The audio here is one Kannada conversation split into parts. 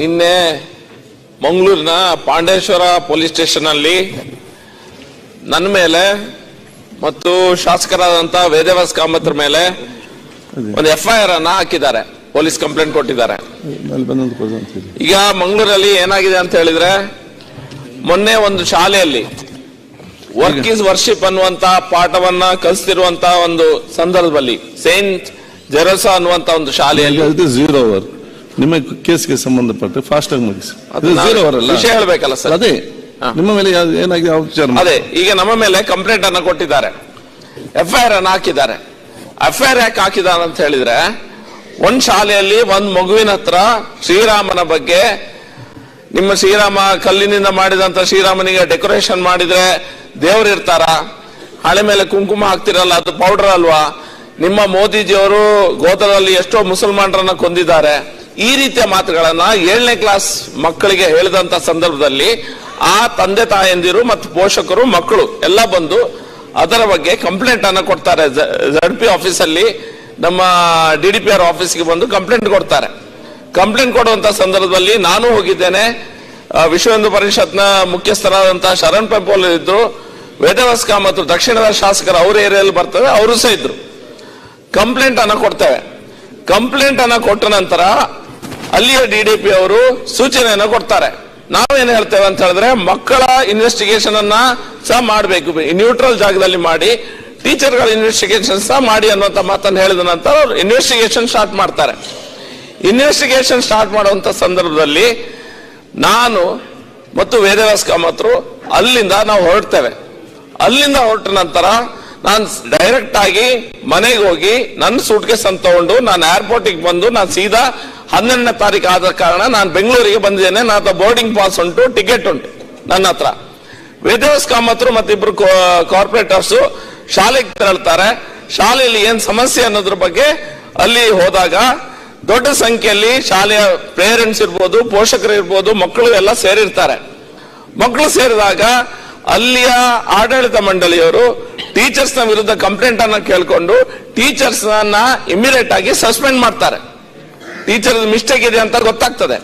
ನಿನ್ನೆ ಮಂಗಳೂರಿನ ಪಾಂಡೇಶ್ವರ ಪೊಲೀಸ್ ಸ್ಟೇಷನ್ ಅಲ್ಲಿ ನನ್ನ ಮೇಲೆ ಮತ್ತು ಶಾಸಕರಾದಂತ ವೇದವಾಸ್ ಕಾಮತ್ರ ಮೇಲೆ ಒಂದು ಎಫ್ ಐ ಆರ್ ಅನ್ನ ಹಾಕಿದ್ದಾರೆ ಪೊಲೀಸ್ ಕಂಪ್ಲೇಂಟ್ ಕೊಟ್ಟಿದ್ದಾರೆ. ಈಗ ಮಂಗಳೂರಲ್ಲಿ ಏನಾಗಿದೆ ಅಂತ ಹೇಳಿದ್ರೆ ಮೊನ್ನೆ ಒಂದು ಶಾಲೆಯಲ್ಲಿ ವರ್ಕ್ ಇಸ್ ವರ್ಷಿಪ್ ಅನ್ನುವಂತ ಪಾಠವನ್ನ ಕಲಿಸ್ತಿರುವಂತ ಒಂದು ಸಂದರ್ಭದಲ್ಲಿ ಸೇಂಟ್ ಜೆರೋಸಾ ಅನ್ನುವಂತ ಒಂದು ಶಾಲೆಯಲ್ಲಿ ನಿಮ್ಮ ಕೇಸ್ಗೆ ಸಂಬಂಧಪಟ್ಟ ಫಾಸ್ಟ್ ಆಗಿ ಮುಗಿಸಿ. ವಿಷಯ ಹೇಳ್ಬೇಕಲ್ಲ ಸರ್? ಅದೇ. ನಿಮ್ಮ ಮೇಲೆ ಏನಾಗಿದೆ ವಿಚಾರ ಅದೇ. ಈಗ ನಮ್ಮ ಮೇಲೆ ಕಂಪ್ಲೇಂಟ್ ಅನ್ನ ಕೊಟ್ಟಿದ್ದಾರೆ. ಎಫ್ ಐ ಆರ್ ಅನ್ನ ಹಾಕಿದ್ದಾರೆ. ಎಫ್ ಐ ಆರ್ ಯಾಕೆ ಹಾಕಿದ್ದಾರೆ ಅಂತ ಹೇಳಿದ್ರೆ ಒಂದ್ ಶಾಲೆಯಲ್ಲಿ ಒಂದ್ ಮಗುವಿನ ಹತ್ರ ಶ್ರೀರಾಮನ ಬಗ್ಗೆ ನಿಮ್ಮ ಶ್ರೀರಾಮ ಕಲ್ಲಿನಿಂದ ಮಾಡಿದಂತ ಶ್ರೀರಾಮನಿಗೆ ಡೆಕೋರೇಷನ್ ಮಾಡಿದ್ರೆ ದೇವ್ರು ಇರ್ತಾರ? ಹಳೆ ಮೇಲೆ ಕುಂಕುಮ ಹಾಕ್ತಿರಲ್ಲ ಅದು ಪೌಡರ್ ಅಲ್ವಾ? ನಿಮ್ಮ ಮೋದಿಜಿಯವರು ಗೋತ್ರದಲ್ಲಿ ಎಷ್ಟೋ ಮುಸಲ್ಮಾನರನ್ನ ಕೊಂದಿದ್ದಾರೆ. ಈ ರೀತಿಯ ಮಾತುಗಳನ್ನ ಏಳನೇ ಕ್ಲಾಸ್ ಮಕ್ಕಳಿಗೆ ಹೇಳಿದಂತ ಸಂದರ್ಭದಲ್ಲಿ ಆ ತಂದೆ ತಾಯಂದಿರು ಮತ್ತು ಪೋಷಕರು, ಮಕ್ಕಳು ಎಲ್ಲ ಬಂದು ಅದರ ಬಗ್ಗೆ ಕಂಪ್ಲೇಂಟ್ ಅನ್ನ ಕೊಡ್ತಾರೆ. ಝಡ್ ಪಿ ಆಫೀಸಲ್ಲಿ ನಮ್ಮ ಡಿ ಡಿ ಪಿ ಆರ್ ಆಫೀಸ್ಗೆ ಬಂದು ಕಂಪ್ಲೇಂಟ್ ಕೊಡ್ತಾರೆ. ಕಂಪ್ಲೇಂಟ್ ಕೊಡುವಂತ ಸಂದರ್ಭದಲ್ಲಿ ನಾನು ಹೋಗಿದ್ದೇನೆ. ವಿಶ್ವ ಹಿಂದೂ ಪರಿಷತ್ನ ಮುಖ್ಯಸ್ಥರಾದಂತಹ ಶರಣ್ ಪೆಂಪೋಲ್ ಇದ್ರು. ವೇದವಾಸ್ಕ ಮತ್ತು ದಕ್ಷಿಣದ ಶಾಸಕರು ಅವ್ರ ಏರಿಯಲ್ಲಿ ಬರ್ತವೆ ಅವರು ಸಹ ಇದ್ರು. ಕಂಪ್ಲೇಂಟ್ ಅನ್ನ ಕೊಡ್ತೇವೆ. ಕಂಪ್ಲೇಂಟ್ ಅನ್ನ ಕೊಟ್ಟ ನಂತರ ಅಲ್ಲಿಯ ಡಿಡಿಪಿ ಅವರು ಸೂಚನೆಯನ್ನು ಕೊಡ್ತಾರೆ. ನಾವೇನು ಹೇಳ್ತೇವೆ ಅಂತ ಹೇಳಿದ್ರೆ ಮಕ್ಕಳ ಇನ್ವೆಸ್ಟಿಗೇಷನ್ ಅನ್ನ ಸಹ ಮಾಡಬೇಕು. ನ್ಯೂಟ್ರಲ್ ಜಾಗದಲ್ಲಿ ಮಾಡಿ ಟೀಚರ್ಗಳ ಇನ್ವೆಸ್ಟಿಗೇಷನ್ ಸಹ ಮಾಡಿ ಅನ್ನುವಂತ ಮಾತನ್ನು ಹೇಳಿದ ನಂತರ ಅವರು ಇನ್ವೆಸ್ಟಿಗೇಷನ್ ಸ್ಟಾರ್ಟ್ ಮಾಡ್ತಾರೆ. ಇನ್ವೆಸ್ಟಿಗೇಷನ್ ಸ್ಟಾರ್ಟ್ ಮಾಡುವಂತ ಸಂದರ್ಭದಲ್ಲಿ ನಾನು ಮತ್ತು ವೇದವ್ಯಾಸ ಕಾಮತ್ರು ಅಲ್ಲಿಂದ ನಾವು ಹೊರಡ್ತೇವೆ. ಅಲ್ಲಿಂದ ಹೊರಟ ನಂತರ ನಾನು ಡೈರೆಕ್ಟ್ ಆಗಿ ಮನೆಗೆ ಹೋಗಿ ನನ್ನ ಸೂಟ್ ಕೇಸ್ ಅಂತ ತಗೊಂಡು ನಾನು ಏರ್ಪೋರ್ಟಿಗೆ ಬಂದು ನಾನು ಸೀದಾ ಹನ್ನೆರಡನೇ ತಾರೀಕು ಆದ ಕಾರಣ ನಾನು ಬೆಂಗಳೂರಿಗೆ ಬಂದಿದ್ದೇನೆ. ನನ್ನ ಬೋರ್ಡಿಂಗ್ ಪಾಸ್ ಉಂಟು, ಟಿಕೆಟ್ ಉಂಟು ನನ್ನ ಹತ್ರ. ವೇದವ್ಯಾಸ ಕಾಮತ್ರು ಮತ್ತಿಬ್ರು ಕಾರ್ಪೊರೇಟರ್ಸು ಶಾಲೆಗೆ ತೆರಳ್ತಾರೆ. ಶಾಲೆಯಲ್ಲಿ ಏನು ಸಮಸ್ಯೆ ಅನ್ನೋದ್ರ ಬಗ್ಗೆ ಅಲ್ಲಿ ಹೋದಾಗ ದೊಡ್ಡ ಸಂಖ್ಯೆಯಲ್ಲಿ ಶಾಲೆಯ ಪೇರೆಂಟ್ಸ್ ಇರ್ಬೋದು, ಪೋಷಕರು ಇರ್ಬೋದು, ಮಕ್ಕಳು ಎಲ್ಲ ಸೇರಿರ್ತಾರೆ. ಮಕ್ಕಳು ಸೇರಿದಾಗ ಅಲ್ಲಿಯ ಆಡಳಿತ ಮಂಡಳಿಯವರು ಟೀಚರ್ಸ್ನ ವಿರುದ್ಧ ಕಂಪ್ಲೇಂಟ್ ಅನ್ನ ಕೇಳ್ಕೊಂಡು ಟೀಚರ್ಸ್ ಅನ್ನ ಇಮಿಡಿಯೇಟ್ ಆಗಿ ಸಸ್ಪೆಂಡ್ ಮಾಡ್ತಾರೆ. ಟೀಚರ್ ಮಿಸ್ಟೇಕ್ ಇದೆ ಅಂತ ಗೊತ್ತಾಗ್ತದೆ.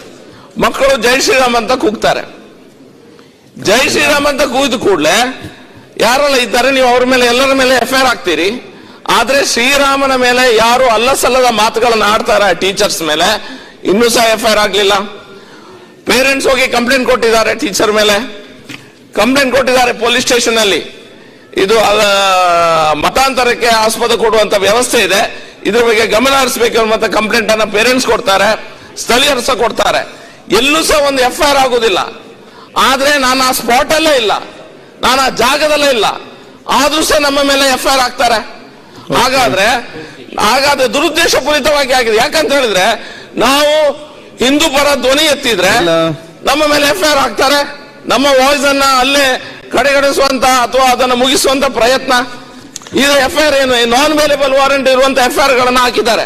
ಮಕ್ಕಳು ಜೈ ಶ್ರೀರಾಮ್ ಅಂತ ಕೂಗ್ತಾರೆ. ಜೈ ಶ್ರೀರಾಮ್ ಅಂತ ಕೂಗಿದ ಕೂಡಲೇ ಯಾರೆಲ್ಲ ಇದ್ದಾರೆ, ನೀವು ಅವ್ರ ಮೇಲೆ, ಎಲ್ಲರ ಮೇಲೆ ಎಫ್ ಐ ಆರ್ ಹಾಕ್ತೀರಿ. ಆದ್ರೆ ಶ್ರೀರಾಮನ ಮೇಲೆ ಯಾರು ಅಲ್ಲ ಸಲ್ಲದ ಮಾತುಗಳನ್ನ ಆಡ್ತಾರೆ ಟೀಚರ್ಸ್ ಮೇಲೆ. ಇನ್ನೂ ಸಹ ಎಫ್ ಐ ಆರ್ ಆಗ್ಲಿಲ್ಲ. ಪೇರೆಂಟ್ಸ್ ಹೋಗಿ ಕಂಪ್ಲೇಂಟ್ ಕೊಟ್ಟಿದ್ದಾರೆ ಟೀಚರ್ ಮೇಲೆ. ಕಂಪ್ಲೇಂಟ್ ಕೊಟ್ಟಿದ್ದಾರೆ ಪೊಲೀಸ್ ಸ್ಟೇಷನ್ ಅಲ್ಲಿ. ಇದು ಮತಾಂತರಕ್ಕೆ ಆಸ್ಪದ ಕೊಡುವಂತ ವ್ಯವಸ್ಥೆ ಇದೆ. ಇದ್ರ ಬಗ್ಗೆ ಗಮನ ಹರಿಸಬೇಕು ಅನ್ನುವಂಥ ಕಂಪ್ಲೇಂಟ್ ಅನ್ನ ಪೇರೆಂಟ್ಸ್ ಕೊಡ್ತಾರೆ ಸ್ಥಳೀಯರು ಸಹ ಕೊಡ್ತಾರೆ. ಎಲ್ಲೂ ಸಹ ಒಂದು ಎಫ್ ಐ ಆರ್ ಆಗುದಿಲ್ಲ. ಆದ್ರೆ ನಾನು ಆ ಸ್ಪಾಟ್ ಅಲ್ಲೇ ಇಲ್ಲ. ನಾನು ಆ ಜಾಗದಲ್ಲೇ ಇಲ್ಲ. ಆದ್ರೂ ಸಹ ನಮ್ಮ ಮೇಲೆ ಎಫ್ ಐ ಆರ್ ಹಾಕ್ತಾರೆ. ಹಾಗಾದ್ರೆ ಹಾಗಾದ್ರೆ ದುರುದ್ದೇಶಪೂರಿತವಾಗಿ ಆಗಿದೆ. ಯಾಕಂತ ಹೇಳಿದ್ರೆ ನಾವು ಹಿಂದೂ ಪರ ಧ್ವನಿ ಎತ್ತಿದ್ರೆ ನಮ್ಮ ಮೇಲೆ ಎಫ್ ಐ ಆರ್ ಹಾಕ್ತಾರೆ. ನಮ್ಮ ವಾಯ್ಸ್ ಅನ್ನ ಅಲ್ಲೇ ಕಡೆಗಣಿಸುವಂತ ಅಥವಾ ಅದನ್ನು ಮುಗಿಸುವಂತ ಪ್ರಯತ್ನ. ಇದು ಎಫ್ ಐ ಆರ್ ಏನು? ನಾನ್ ವೇಲೇಬಲ್ ವಾರಂಟ್ ಇರುವಂತ ಎಫ್ ಐ ಆರ್ ಗಳನ್ನ ಹಾಕಿದ್ದಾರೆ.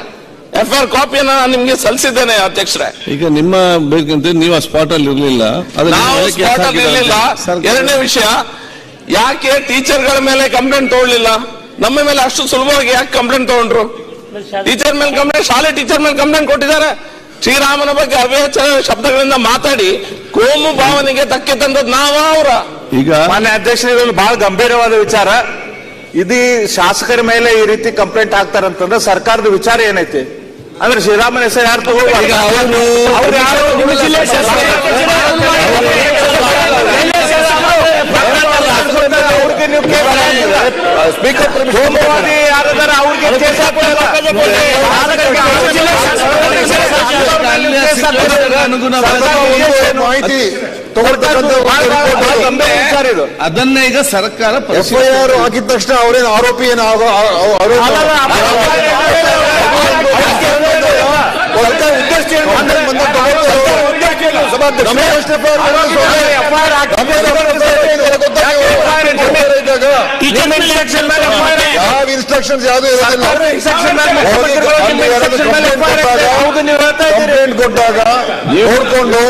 ಎಫ್ ಐ ಆರ್ ಕಾಪಿಯನ್ನ ನಾನು ನಿಮ್ಗೆ ಸಲ್ಲಿಸಿದ್ದೇನೆ ಅಧ್ಯಕ್ಷರೇ. ಈಗ ನಿಮ್ಮ ಬೇಕಂತ ನೀವು ಆ ಸ್ಪಾಟ್ ಅಲ್ಲಿ ಇರ್ಲಿಲ್ಲ. ನಾವು ಸ್ಪಾಟ್ ಅಲ್ಲಿ ಎರಡನೇ ವಿಷಯ ಯಾಕೆ ಟೀಚರ್ಗಳ ಮೇಲೆ ಕಂಪ್ಲೇಂಟ್ ತಗೊಳ್ಳಿಲ್ಲ ನಮ್ಮ ಮೇಲೆ ಅಷ್ಟು ಸುಲಭವಾಗಿ ಯಾಕೆ ಕಂಪ್ಲೇಂಟ್ ತಗೊಂಡ್ರು? ಟೀಚರ್ ಮೇಲೆ ಕಂಪ್ಲೇಂಟ್ ಶಾಲೆ ಟೀಚರ್ ಮೇಲೆ ಕಂಪ್ಲೇಂಟ್ ಕೊಟ್ಟಿದ್ದಾರೆ. ಶ್ರೀರಾಮನ ಬಗ್ಗೆ ಅವ್ಯಾಚ ಶಬ್ದಗಳಿಂದ ಮಾತಾಡಿ ಕೋಮು ಭಾವನೆಗೆ ತಕ್ಕೆ ತಂದದ್ ನಾವ ಅವರ. ಈಗ ಮಾನ್ಯ ಅಧ್ಯಕ್ಷರು ಬಹಳ ಗಂಭೀರವಾದ ವಿಚಾರ. ಇದು ಶಾಸಕರ ಮೇಲೆ ಈ ರೀತಿ ಕಂಪ್ಲೇಂಟ್ ಹಾಕ್ತಾರಂತಂದ್ರೆ ಸರ್ಕಾರದ ವಿಚಾರ ಏನೈತಿ? ಅಂದ್ರೆ ಶ್ರೀರಾಮನ ಹೆಸರು ಯಾರು ಸ್ಪೀಕರ್ ಯಾರಿದಾರೆ ಅವ್ರಿಗೆ ಮಾಹಿತಿ ಅದನ್ನ ಈಗ ಸರ್ಕಾರ ಎಫ್ಐಆರ್ ಹಾಕಿದ ಆಗಿದ ತಕ್ಷಣ ಅವರೇನು ಆರೋಪಿ ಏನು ಉದ್ದೇಶ ಯಾವ ಇನ್ಸ್ಟ್ರಕ್ಷನ್ಸ್ ಯಾವ್ದು ಕಂಪ್ಲೇಂಟ್ ಕೊಟ್ಟಾಗ ನೋಡ್ಕೊಂಡು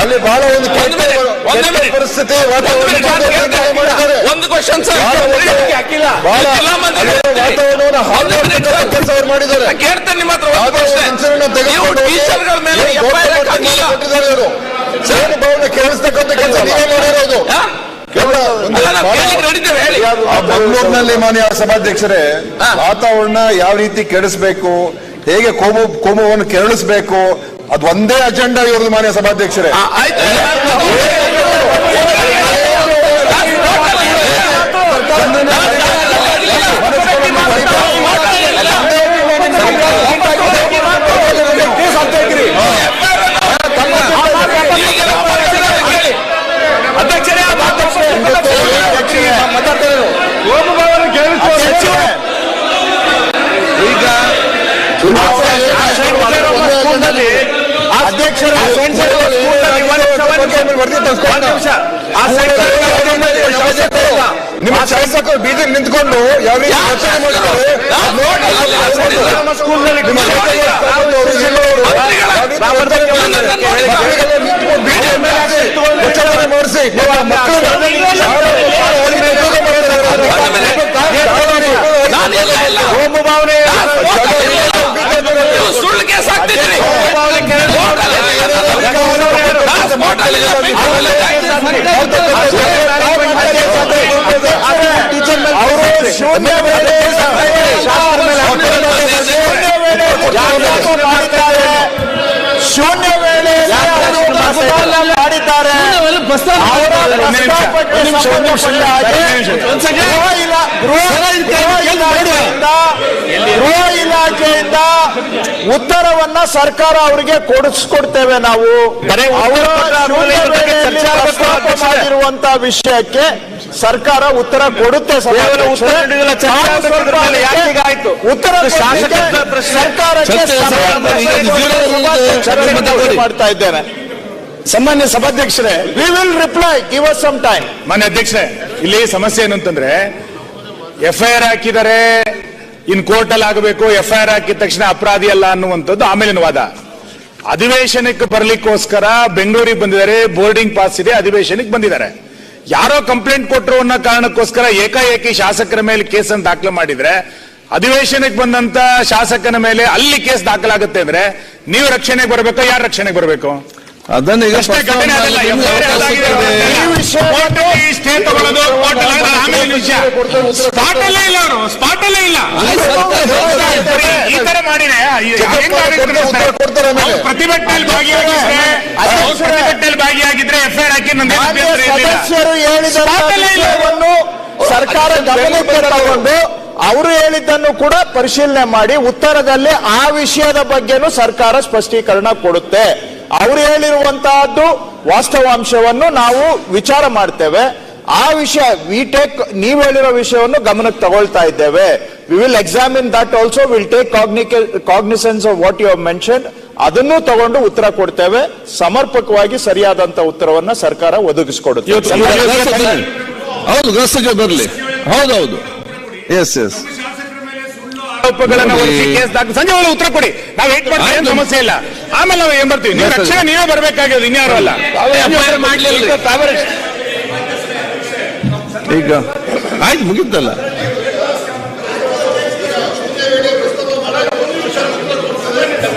ಅಲ್ಲಿ ಬಹಳ ಒಂದು. ಪರಿಸ್ಥಿತಿ ಒಂದು ಕ್ವಶನ್ ಸರ್. ಕೆಲಸ ಅವ್ರು ಮಾಡಿದ್ದಾರೆ. ಕೇಳ್ತೇನೆ ನಿಮ್ಮ ಹತ್ರ ಟೀಚರ್ಗಳ ಮೇಲೆ. ಕೇಳಿಸ್ತಕ್ಕಂಥ ಕೆಲಸ ನೀವೇ ಮಾಡಿರೋದು. ಬೆಂಗಳೂರಿನಲ್ಲಿ ಮಾನ್ಯ ಸಭಾಧ್ಯಕ್ಷರೇ ವಾತಾವರಣ ಯಾವ ರೀತಿ ಕೆಡಿಸ್ಬೇಕು ಹೇಗೆ ಕೋಮು ಕೋಮುವನ್ನು ಕೆರಳಿಸಬೇಕು ಅದು ಒಂದೇ ಅಜೆಂಡಾ ಇವರದು ಮಾನ್ಯ ಸಭಾಧ್ಯಕ್ಷರೇ. ಈಗ ಅಧ್ಯಕ್ಷರು ನಿಮ್ಮ ಶಾಸಕರು ಬೀದಿ ನಿಂತ್ಕೊಂಡು ಯಾವ ರೀತಿ ಮಾಡಿದ್ದಾರೆ ಅದ್ ನೋಡಿ ನಿಮ್ಮ ಶಾಸಕರು ಅವರು ಜಿಲ್ಲೆಯವರು ಶೂನ್ಯ ವೇಳೆ ಶೂನ್ಯ ವೇಳೆ ಮಾಡಿದ್ದಾರೆ ಅವರ ಪ್ರಸ್ತಾಪಕ್ಕೆ ಸಂಬಂಧಪಟ್ಟ ಗೃಹ ಇಲಾ- ಗೃಹ- ಗೃಹ ಇಲಾಖೆಯಿಂದ ಉತ್ತರವನ್ನ ಸರ್ಕಾರ ಅವರಿಗೆ ಕೊಡಿಸ್ಕೊಡ್ತೇವೆ ನಾವು. ಮಾಡಿರುವಂತಹ ವಿಷಯಕ್ಕೆ ಸರ್ಕಾರ ಉತ್ತರ ಕೊಡುತ್ತೆ ಉತ್ತರ. ಸರ್ಕಾರಕ್ಕೆ. ಮಾಡ್ತಾ ಇದ್ದೇನೆ. ಸನ್ಮಾನ್ಯ ಸಭಾಧ್ಯಕ್ಷರೇ we will reply give us some time ಮಾನ್ಯ ಅಧ್ಯಕ್ಷರೇ, ಇಲ್ಲಿ ಸಮಸ್ಯೆ ಏನು ಅಂತಂದ್ರೆ ಎಫ್ ಹಾಕಿದರೆ ಇನ್ ಕೋರ್ಟ್ ಅಲ್ಲಿ ಆಗಬೇಕು ಎಫ್ ಐ ಆರ್ ಹಾಕಿದ ತಕ್ಷಣ ಅಪರಾಧಿ ಅಲ್ಲ ಅನ್ನುವಂಥದ್ದು ಆಮೇಲಿನ ವಾದ. ಅಧಿವೇಶನಕ್ಕೆ ಬರ್ಲಿಕ್ಕೋಸ್ಕರ ಬೆಂಗಳೂರಿಗೆ ಬಂದಿದ್ದಾರೆ ಬೋರ್ಡಿಂಗ್ ಪಾಸ್ ಇದೆ, ಅಧಿವೇಶನಕ್ಕೆ ಬಂದಿದ್ದಾರೆ. ಯಾರೋ ಕಂಪ್ಲೇಂಟ್ ಕೊಟ್ಟರು ಅನ್ನೋ ಕಾರಣಕ್ಕೋಸ್ಕರ ಏಕಾಏಕಿ ಶಾಸಕರ ಮೇಲೆ ಕೇಸನ್ನು ದಾಖಲು ಮಾಡಿದ್ರೆ, ಅಧಿವೇಶನಕ್ಕೆ ಬಂದಂತ ಶಾಸಕನ ಮೇಲೆ ಅಲ್ಲಿ ಕೇಸ್ ದಾಖಲಾಗುತ್ತೆ ಅಂದ್ರೆ, ನೀವು ರಕ್ಷಣೆಗೆ ಬರಬೇಕು, ಯಾರು ರಕ್ಷಣೆಗೆ ಬರಬೇಕು? ಅದನ್ನ ಈಗ ಸ್ಟೇ ತಗೊಳ್ಳೋದು ಆಮೇಲೆ ವಿಷಯ ಸ್ಪಾಟ್ ಇಲ್ಲ ಅವರು ಸ್ಪಾಟಲ್ಲೇ ಇಲ್ಲ. ಈ ತರ ಮಾಡಿದ್ರೆ ಪ್ರತಿಭಟನೆಯಲ್ಲಿ ಭಾಗಿಯಾಗಿದ್ರೆ ಪ್ರತಿಭಟನೆಯಲ್ಲಿ ಭಾಗಿಯಾಗಿದ್ರೆ ಎಫ್ ಐ ಹಾಕಿ ನಂದು. ಸದಸ್ಯರು ಹೇಳಿದ Spot ಇಲ್ಲ. ವಿಷಯವನ್ನು ಸರ್ಕಾರ ಗಮನಕ್ಕೆ ತಗೊಂಡು ಅವರು ಹೇಳಿದ್ದನ್ನು ಕೂಡ ಪರಿಶೀಲನೆ ಮಾಡಿ ಉತ್ತರದಲ್ಲಿ ಆ ವಿಷಯದ ಬಗ್ಗೆನೂ ಸರ್ಕಾರ ಸ್ಪಷ್ಟೀಕರಣ ಕೊಡುತ್ತೆ. ಅವರು ಹೇಳಿರುವಂತಹದ್ದು ವಾಸ್ತವಾಂಶವನ್ನು ನಾವು ವಿಚಾರ ಮಾಡ್ತೇವೆ. ಆ ವಿಷಯ ವಿ ಟೇಕ್ ನೀವು ಹೇಳಿರೋ ವಿಷಯವನ್ನು ಗಮನಕ್ಕೆ ತಗೊಳ್ತಾ ಇದ್ದೇವೆ. We will examine that also will take cognisance of what you have mention ಅದನ್ನು ತಗೊಂಡು ಉತ್ತರ ಕೊಡ್ತೇವೆ. ಸಮರ್ಪಕವಾಗಿ ಸರಿಯಾದಂತ ಉತ್ತರವನ್ನ ಸರ್ಕಾರ ಒದಗಿಸಿಕೊಡುತ್ತೆ. ಹೌದು ಬರಲಿ. ಹೌದೌದು. ಎಸ್ ಎಸ್ ಆರೋಪಗಳನ್ನ ಹೊರಿಸಿ ಕೇಸ್ ದಾಖಲು ಸಂಜೆ ಒಳಗೆ ಉತ್ತರ ಕೊಡಿ. ನಾವು ವೇಟ್ ಮಾಡ್ತೀವಿ ಏನ್ ಸಮಸ್ಯೆ ಇಲ್ಲ. ಆಮೇಲೆ ನಾವು ಏನ್ ಬರ್ತೀವಿ? ನೀವು ರಕ್ಷಣೆ ನೀವೇ ಬರ್ಬೇಕಾಗಿರೋದು ಇನ್ಯಾರು ಅಲ್ಲ. ಈಗ ಆಯ್ತು ಮುಗಿದಲ್ಲ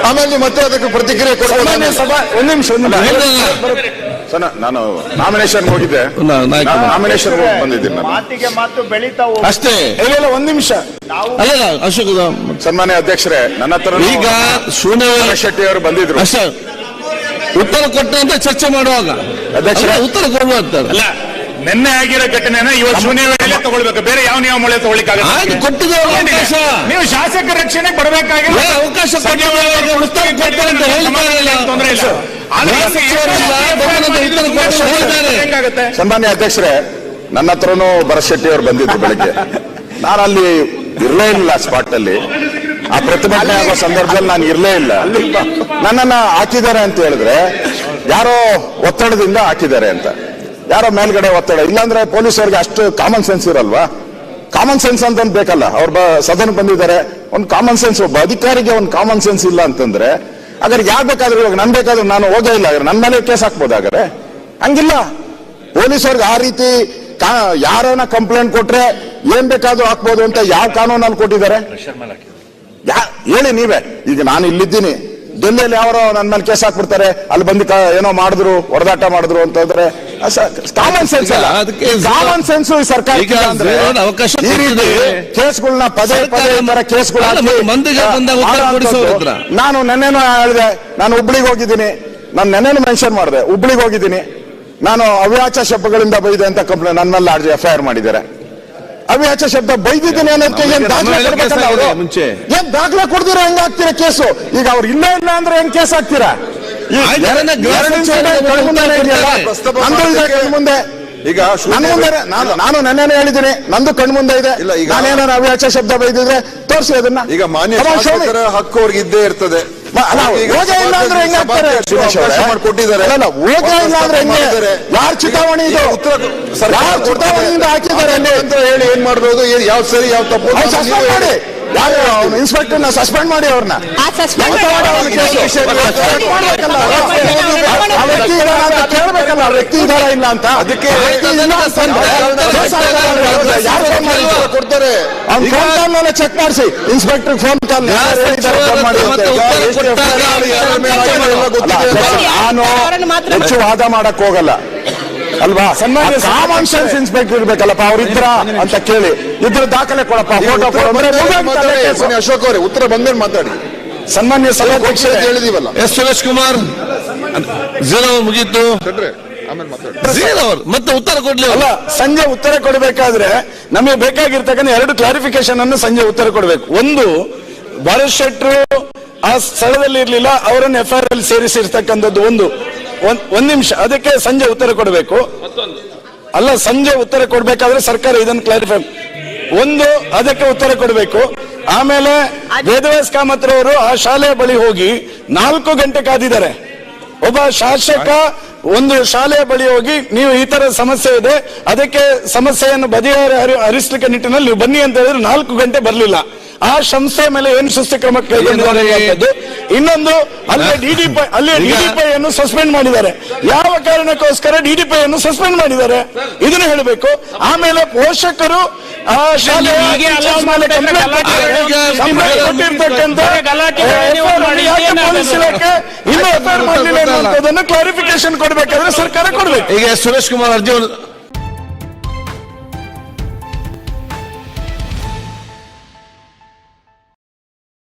ಆಮೇಲೆ ನೀವು ಮತ್ತೆ ಅದಕ್ಕೆ ಪ್ರತಿಕ್ರಿಯೆ ಕೊಡ್ತೀನಿ ಸಭಾ ಒಂದ್ ನಿಮಿಷ ಒಂದ್ ನಾನು ನಾಮಿನೇಷನ್ ಹೋಗಿದ್ದೆ. ನಾಮಿನೇಷನ್ ಬಂದಿದ್ದೀನಿ ನಾನು. ಮಾತಿಗೆ ಮಾತು ಬೆಳೀತಾ ಅಷ್ಟೇ. ಇಲ್ಲ ಒಂದ್ ನಿಮಿಷ. ಅಲ್ಲ ಅಶೋಕ್ ಸನ್ಮಾನ್ಯ ಅಧ್ಯಕ್ಷರೇ ನನ್ನ ಹತ್ರ ಈಗ ಶೂನ್ಯ ವೇಳೆ- ಶೆಟ್ಟಿ ಅವರು ಬಂದಿದ್ರು. ಅಷ್ಟೇ. ಉತ್ತರ ಅಂತ ಚರ್ಚೆ ಮಾಡುವಾಗ. ಅಧ್ಯಕ್ಷರೇ. ಉತ್ತರ ಕೊಡುವಂತ ಅಲ್ಲ ನಿನ್ನೆ ಆಗಿರೋ ಘಟನೆನ ಇವತ್ತು ಶೂನ್ಯ ವೇಳೆ ತಗೊಳ್ಬೇಕು. ಬೇರೆ ಯಾವ ನಿಯಮ ತಗೊಳ್ಳಿಕ್ಕಾಗಲ್ಲ ಕೊಟ್ಟಿದೆ ಅವಕಾಶ. ನೀವು ಶಾಸಕ ರಕ್ಷಣೆ ಬರಬೇಕಾಗಿಲ್ಲ. ಅವಕಾಶ. ತೊಂದರೆ ಇಲ್ಲ. ಸನ್ಮಾನ್ಯ ಅಧ್ಯಕ್ಷರೇ ನನ್ನ ಹತ್ರನೂ ಭರಶೆಟ್ಟಿ ಅವರು ಬಂದಿದ್ರು ಬೆಳಿಗ್ಗೆ. ನಾನು ಅಲ್ಲಿ ಇರ್ಲೇ ಇಲ್ಲ ಸ್ಪಾಟ್ ಅಲ್ಲಿ. ಆ ಪ್ರತಿಭಟನೆ ಆಗೋ ಸಂದರ್ಭದಲ್ಲಿ ನಾನು ಇರಲೇ ಇಲ್ಲ. ನನ್ನನ್ನ ಹಾಕಿದ್ದಾರೆ ಅಂತ ಹೇಳಿದ್ರೆ ಯಾರೋ ಒತ್ತಡದಿಂದ ಹಾಕಿದ್ದಾರೆ ಅಂತ. ಯಾರೋ ಮೇಲ್ಗಡೆ ಒತ್ತಡ. ಇಲ್ಲಾಂದ್ರೆ ಪೊಲೀಸರಿಗೆ ಅಷ್ಟು ಕಾಮನ್ ಸೆನ್ಸ್ ಇರಲ್ವಾ? ಕಾಮನ್ ಸೆನ್ಸ್ ಅಂತ ಬೇಕಲ್ಲ. ಅವ್ರ ಬ ಸದನ ಬಂದಿದ್ದಾರೆ. ಒಂದು ಕಾಮನ್ ಸೆನ್ಸ್ ಒಬ್ಬ ಅಧಿಕಾರಿಗೆ ಒಂದು ಕಾಮನ್ ಸೆನ್ಸ್ ಇಲ್ಲ ಅಂತಂದ್ರೆ ಹಾಗಾದ್ರೆ ಯಾರು ಬೇಕಾದ್ರೂ ಇವಾಗ ನನ್ ಬೇಕಾದ್ರೂ ನಾನು ಹೋಗೇ ಇಲ್ಲ. ನನ್ನ ಮೇಲೆ ಕೇಸ್ ಹಾಕ್ಬೋದು ಹಾಗಾದ್ರೆ? ಹಂಗಿಲ್ಲ. ಪೊಲೀಸರಿಗೆ ಆ ರೀತಿ ಯಾರನ್ನ ಕಂಪ್ಲೇಂಟ್ ಕೊಟ್ರೆ ಏನ್ ಬೇಕಾದ್ರೂ ಹಾಕ್ಬೋದು ಅಂತ ಯಾವ ಕಾನೂನಲ್ಲಿ ಕೊಟ್ಟಿದ್ದಾರೆ? ಯಾ- ಹೇಳಿ ನೀವೇ. ಈಗ ನಾನು ಇಲ್ಲಿದ್ದೀನಿ. ಡೆಲ್ಲಿಯಲ್ಲಿ ಯಾರೋ ನನ್ನ ಮೇಲೆ ಕೇಸ್ ಹಾಕ್ಬಿಡ್ತಾರೆ ಅಲ್ಲಿ ಬಂದು ಏನೋ ಮಾಡಿದ್ರು ಹೊಡೆದಾಟ ಮಾಡಿದ್ರು ಅಂತಂದ್ರೆ ಕಾಮನ್ ಸೆನ್ಸ್ ಅಲ್ಲ. ಅದಕ್ಕೆ ಕಾಮನ್ ಸೆನ್ಸ್ ಸರ್ಕಾರ ಅವಕಾಶ ಈ ರೀತಿ. ಕೇಸ್ಗಳನ್ನ ಪದೇ ಪದೇ ತರ ಕೇಸ್ಗಳು. ನಾನು ನೆನ್ನೆನೂ ಹೇಳಿದೆ ನಾನು ಹುಬ್ಳಿಗೆ ಹೋಗಿದ್ದೀನಿ. ನಾನು ನೆನ್ನೆನೂ ಮೆನ್ಷನ್ ಮಾಡಿದೆ ಹುಬ್ಳಿಗೆ ಹೋಗಿದ್ದೀನಿ. ನಾನು ಅವ್ಯಾಚ ಶಬ್ದಗಳಿಂದ ಬೈದೆ ಅಂತ ಕಂಪ್ಲೇಂಟ್ ನನ್ನ ಮೇಲೆ ಎಫ್ಐಆರ್ ಎಫ್ ಐ ಆರ್ ಮಾಡಿದ್ದಾರೆ. ಅವ್ಯಾಚ ಶಬ್ದ ಬೈದಿದ್ದೀನಿ ಅನ್ನೋದಕ್ಕೆ ಏನ್ ದಾಖಲೆ ಕೊಡ್ಬೇಕಲ್ಲ ಅವರು. ಏನ್ ದಾಖಲೆ ಕೊಡ್ದಿರ ಹೆಂಗ್ ಹಾಕ್ತೀರಾ ಕೇಸು? ಈಗ ಅವ್ರು ಇಲ್ಲ ಇಲ್ಲ ಅಂದ್ರೆ ಹೆಂಗ್ ಕೇಸ್ ಆಗ್ತೀರಾ ಮುಂದೆ. ಈಗ ನಾನು ನಾನು ಹೇಳಿದ್ದೀನಿ. ನಂದು ಕಣ್ಣು ಮುಂದೆ ಇದೆ. ಇಲ್ಲ, ಈಗ- ನಾನೇನಾರು ಅವ್ಯಾಚ ಶಬ್ದ ಬೈದಿದ್ರೆ ತೋರಿಸಿ ಅದನ್ನ. ಈಗ ಮಾನ್ಯ ಹಕ್ಕು ಅವ್ರಿಗೆ ಇದ್ದೇ ಇರ್ತದೆ. ಯಾರ್ ಇದು? ಉತ್ತರ ಯಾರ್ ಹಾಕಿದ್ದಾರೆ ಅಂತ ಹೇಳಿ ಏನ್ ಮಾಡ್ಬೋದು? ಯಾವ ಯಾವ್ದು ಸರಿ ಯಾವ ತಪ್ಪು ಸಸ್ಪೆಂಡ್ ಮಾಡಿ. ಇನ್ಸ್ಪೆಕ್ಟರ್ನ ಸಸ್ಪೆಂಡ್ ಮಾಡಿ ಅವ್ರನ್ನ ಕೇಳ್ಬೇಕಲ್ಲ ವ್ಯಕ್ತಿ ಇದಾರ ಇಲ್ಲ ಅಂತ? ಅದಕ್ಕೆ ವ್ಯಕ್ತಿ ಇಲ್ಲ ಅಂತಂದ್ರೆ ಕೇಸ್ ಹಾಕಲ್ಲ ಅವ್ರು. ಯಾರು ಫೋನ್ ಮಾಡಿದ್ರು? ಕೊಡ್ತಾರೆ. ಚೆಕ್ ಮಾಡಿಸಿ. Inspector phone call. ನಾನು ಹೆಚ್ಚು ವಾದ ಮಾಡಕ್ ಹೋಗಲ್ಲ. ಅಲ್ವಾ? ಕಾಮನ್ ಸೆನ್ಸ್ ಇನ್ಸ್ಪೆಕ್ಟರ್ ಇರ್ಬೇಕಲ್ಲಪ್ಪ ಅವ್ರಿದ್ರ ಅಂತ ಕೇಳಿ. ಇದ್ರ ದಾಖಲೆ ಕೊಡಪ್ಪ ಫೋಟೋ ಅಶೋಕ್ ಅವರೇ ಉತ್ತರ ಬಂದ್ಮೇಲೆ ಮಾತಾಡಿ. ಸನ್ಮಾನ್ಯ ಸಭಾಧ್ಯಕ್ಷ ಅಂತ ಹೇಳಿದೀವಲ್ಲ. ಎಸ್ ಸುರೇಶ್ ಕುಮಾರ್. ಜೀರೋ ಮುಗೀತು. ಆಮೇಲೆ ಮಾತಾಡಿ. ಮತ್ತೆ ಉತ್ತರ ಕೊಡ್ಲಿ ಅಲ್ಲ ಸಂಜೆ ಉತ್ತರ ಕೊಡಬೇಕಾದ್ರೆ ನಮಗೆ ಬೇಕಾಗಿರ್ತಕ್ಕಂಥ ಎರಡು ಕ್ಲಾರಿಫಿಕೇಶನ್ ಅನ್ನು ಸಂಜೆ ಉತ್ತರ ಕೊಡಬೇಕು. ಒಂದು ಭರತ್ ಶೆಟ್ರು ಆ ಸ್ಥಳದಲ್ಲಿ ಇರಲಿಲ್ಲ ಅವರನ್ನು ಎಫ್ ಐಆರ್ ಅಲ್ಲಿ ಸೇರಿಸಿರ್ತಕ್ಕಂಥದ್ದು ಒಂದು. ಒಂದ್ ಒಂದ್ ನಿಮಿಷ ಅದಕ್ಕೆ ಸಂಜೆ ಉತ್ತರ ಕೊಡಬೇಕು. ಅಲ್ಲ ಸಂಜೆ ಉತ್ತರ ಕೊಡಬೇಕಾದ್ರೆ ಸರ್ಕಾರ ಇದನ್ನು ಕ್ಲಾರಿಫೈ ಒಂದು ಅದಕ್ಕೆ ಉತ್ತರ ಕೊಡಬೇಕು. ಆಮೇಲೆ ವೇದವ್ಯಾಸ್ ಕಾಮತ್ ಅವರು ಆ ಶಾಲೆಯ ಬಳಿ ಹೋಗಿ ನಾಲ್ಕು ಗಂಟೆ ಕಾದಿದ್ದಾರೆ. ಒಬ್ಬ ಶಾಸಕ ಒಂದು ಶಾಲೆಯ ಬಳಿ ಹೋಗಿ, ನೀವು ಈ ತರ ಸಮಸ್ಯೆ ಇದೆ, ಅದಕ್ಕೆ ಸಮಸ್ಯೆಯನ್ನು ಬದಿಯ ಹರಿಸಲಿಕ್ಕೆ ನಿಟ್ಟಿನಲ್ಲಿ ಬನ್ನಿ ಅಂತ ಹೇಳಿದ್ರೆ. ನಾಲ್ಕು ಗಂಟೆ ಬರಲಿಲ್ಲ. ಆ ಸಂಸ್ಥೆ ಮೇಲೆ ಏನು ಶಿಸ್ತು ಕ್ರಮ ಕೈಗೊಂಡಿದ್ದಾರೆ. ಇನ್ನೊಂದು ಪೈ ಡಿಡಿಪಿ ಡಿಡಿ ಪೈ ಅನ್ನು ಸಸ್ಪೆಂಡ್ ಮಾಡಿದ್ದಾರೆ. ಯಾವ ಕಾರಣಕ್ಕೋಸ್ಕರ ಡಿಡಿಪಿ ಅನ್ನು ಸಸ್ಪೆಂಡ್ ಮಾಡಿದ್ದಾರೆ? ಇದನ್ನ ಹೇಳಬೇಕು. ಆಮೇಲೆ ಪೋಷಕರು ಪೊಲೀಸ್ ಇಲಾಖೆ ಇನ್ನೂ ಎಫ್ಐಆರ್ ಮಾಡಲಿಲ್ಲ ಅನ್ನುವಂಥದ್ದನ್ನು ಕ್ಲಾರಿಫಿಕೇಶನ್ ಕೊಡಬೇಕಾದ್ರೆ ಸರ್ಕಾರ ಕೊಡಬೇಕು. ಈಗ ಸುರೇಶ್ ಕುಮಾರ್ ಅರ್ಜಿ